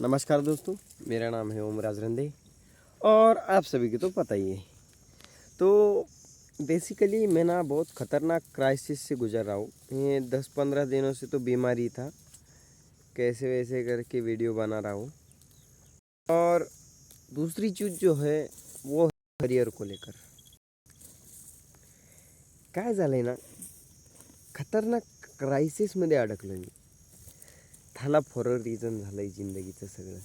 नमस्कार दोस्तों, मेरा नाम है ओमराज रंदे और आप सभी को तो पता ही है। तो बेसिकली मैं ना बहुत ख़तरनाक क्राइसिस से गुजर रहा हूँ। ये दस पंद्रह दिनों से तो बीमारी था। कैसे वैसे करके वीडियो बना रहा हूँ। और दूसरी चीज़ जो है, वो करियर को लेकर। काय झालंय ना, खतरनाक क्रायसिसमध्ये अडकलो मी त्याला फॉर अ रिझन झालं आहे जिंदगीचं सगळं.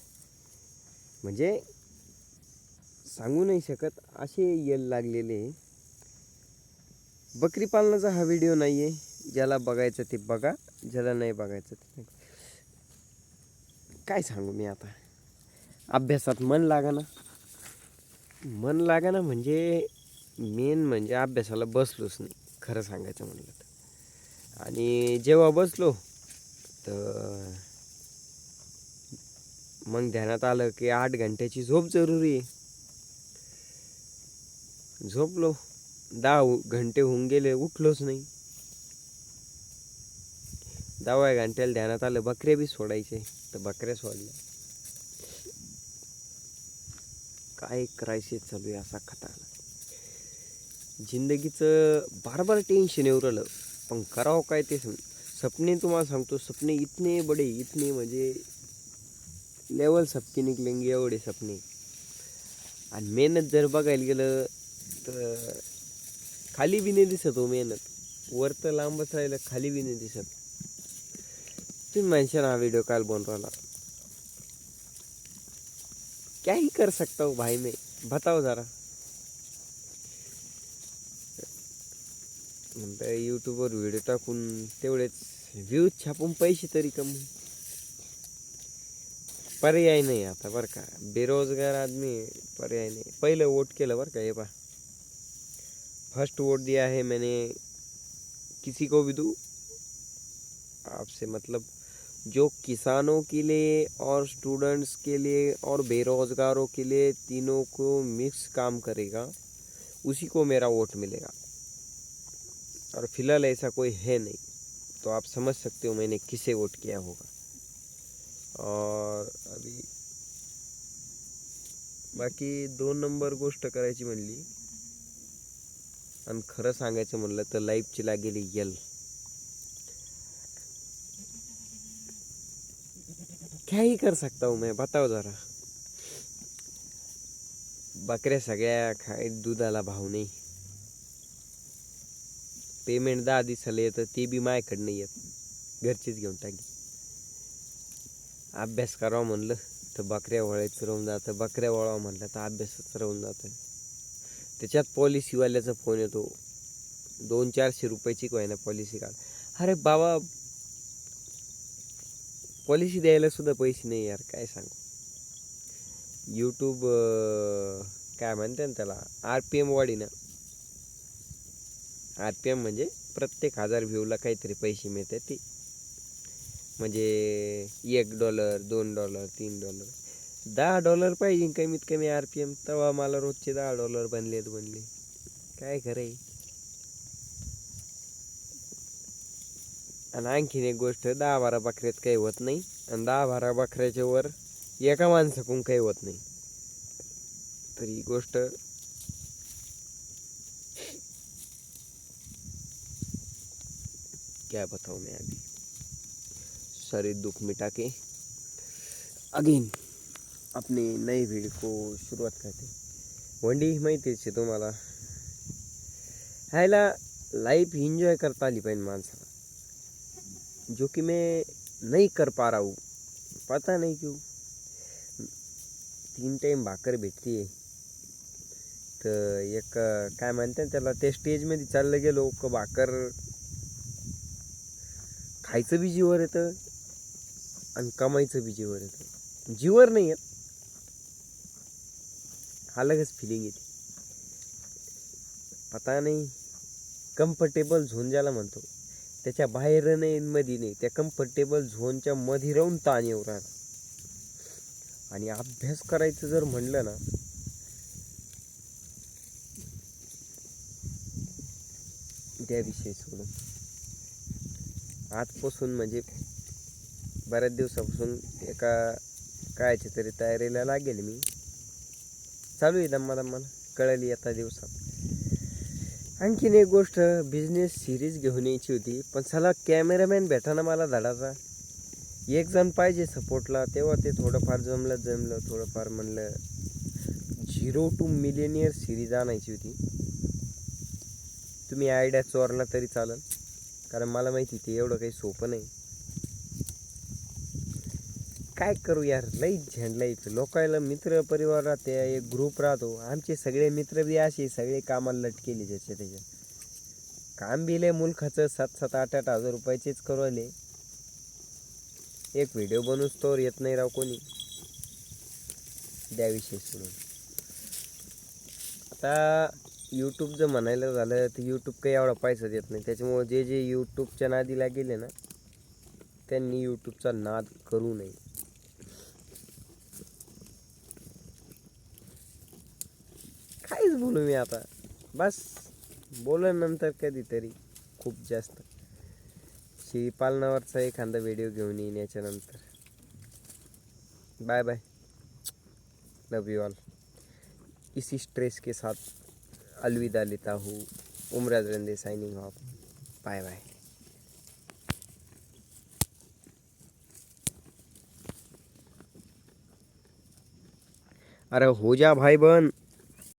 म्हणजे सांगू नाही शकत असे येल लागलेले बकरी पालनाचा हा व्हिडिओ नाही आहे ज्याला बघायचं ते बघा ज्याला नाही बघायचं ते काय सांगू मी आता? अभ्यासात मन लागाना. मन लागाना म्हणजे मेन म्हणजे अभ्यासाला बसलोच नाही खरं सांगायचं म्हणलं तर. आणि जेव्हा बसलो तर मग ध्यानात आलं की आठ घंट्याची झोप जरुरी आहे. झोपलो. दहा घंटे होऊन गेले उठलोच नाही. दहाव्या घंट्याला ध्यानात आलं बकऱ्या बी सोडायचे. तर बकऱ्या सोडल्या काय क्रायसिस चालू आहे असा खतरनाक जिंदगीचं बार बार टेन्शन येऊ राहिलं. पण करावं काय ते सम- सपने तुम्हाला सांगतो सपने इतने बडे इतने म्हणजे लेवल सपके निकलेंगे एवढे सपने. आणि मेहनत जर बघायला गेलं तर खाली बी नाही दिसत हो मेहनत. वर तर लांबच राहिलं खाली बी नाही दिसत. तुम्ही म्हणशाल हा व्हिडिओ काल बनवून राहिला क्या ही कर सकता हो भाई मैं. बताओ जरा. यूट्यूबवर व्हिडिओ टाकून तेवढेच व्ह्यूज छापून पैसे तरी कमवू. पर्याय नाही आता बरं का. बेरोजगार आदमी है, पर्याय नहीं. पहले वोट केलं बरं का ये पा फ़र्स्ट वोट दिया है मैंने किसी को भी दू. आपसे मतलब जो किसानों के लिए और स्टूडेंट्स के लिए और बेरोजगारों के लिए तीनों को मिक्स काम करेगा उसी को मेरा वोट मिलेगा. और फिलहाल ऐसा कोई है नहीं। तो आप समझ सकते हो मैंने किसे वोट किया होगा। और अभी बाकी दोन नंबर गोष्ट करायची म्हणली आणि खरं सांगायचं म्हणलं तर लाईफची लागेली यल. क्या ही कर सकता हूँ हो मैं बताओ जरा. बकऱ्या सगळ्या खाय दुधाला भाव नाही. पेमेंट दहा दिवसाला येतं ते बी माझ्याकडं नाही येत. घरचीच घेऊन टाकी अभ्यास करावा म्हणलं तर बकऱ्या वळायचं राहून जातं. बकऱ्या वळावं म्हणलं तर अभ्यासच राहून जातं. त्याच्यात पॉलिसीवाल्याचा फोन येतो. दोन चारशे रुपयाची काय ना पॉलिसी काढ. अरे बाबा पॉलिसी द्यायला सुद्धा पैसे नाही यार काय सांगू. यूट्यूब काय म्हणते ना त्याला आर पी एम वाढी ना आर पी एम म्हणजे प्रत्येक हजार व्ह्यूला काहीतरी पैसे मिळतात ते. म्हणजे एक डॉलर दोन डॉलर तीन डॉलर दहा डॉलर पाहिजे कमीत कमी आर पी एम तेव्हा मला रोजचे दहा डॉलर बनलेत बनले काय खरं आहे? आणि आणखीन एक गोष्ट दहा बारा बकऱ्यात काही होत नाही आणि दहा बारा बकऱ्याच्या वर एका माणसाकडून काही होत नाही. तर ही गोष्ट क्या बताऊँ मैं अभी। सारे दुख मिटा के अगेन अपने नए वीडियो को शुरुआत करते वंडी माहितीच आहे तुम्हाला ह्याला लाईफ एन्जॉय करता आली पाहिजे माणसाला जो की मैं नहीं कर पा रहा हूँ। पता नहीं क्यों। तीन टाइम भाकर भेटते तर एक काय म्हणते त्याला ते स्टेजमध्ये चाललं गेलो का भाकर खायचं बी जीवर येतं आणि कमायचं बी जीवर येतं. जीवर नाही येत. अलगच फिलिंग येते. पता नाही कम्फर्टेबल झोन ज्याला म्हणतो त्याच्या बाहेर नाही मध्ये नाही त्या कम्फर्टेबल झोनच्या मध्ये राहून ताण येऊ आणि अभ्यास करायचं जर म्हणलं ना त्या विषयी सोडून. आजपासून म्हणजे बऱ्याच दिवसापासून एका कायची तरी तयारीला लागेल मी. चालू आहे दम्मा दम्माला कळली आता दिवसात. आणखीन एक गोष्ट बिझनेस सिरीज घेऊन यायची होती पण चला कॅमेरामॅन भेटाना मला धडाचा. एक जण पाहिजे सपोर्टला तेव्हा ते थोडंफार जमलं जमलं थोडंफार म्हणलं झिरो टू मिलेनियर सिरीज आणायची होती. तुम्ही आयडिया चोरला तरी चालेल. कारण मला माहिती ते एवढं काही सोपं नाही. काय करू यार? लई झेंडला इथं. लोकायला मित्र परिवार राहते एक ग्रुप राहतो. आमचे सगळे मित्र बी असे सगळे कामाला लटकेले ज्याच्या त्याच्या काम बी लय मुलखाचं सात सात आठ आठ हजार रुपयाचेच करवले एक व्हिडिओ बनवूच तोवर येत नाही राव कोणी. द्याविषयी सोडून आता यूट्यूब जर म्हणायला झालं तर यूट्यूब काही एवढा पैसा देत नाही. त्याच्यामुळे जे जे यूट्यूबच्या नादीला गेले ना त्यांनी यूट्यूबचा नाद करू नये. काहीच बोलू मी आता. बस बोलल्यानंतर नंतर कधीतरी खूप जास्त. शेळी पालनावरचा एखादा व्हिडिओ घेऊन येईन याच्यानंतर. Bye bye love you all इसी स्ट्रेस के साथ. अलविदा लेता हूँ। Umraj Rande signing off bye bye अरे हो जा भाई बहन।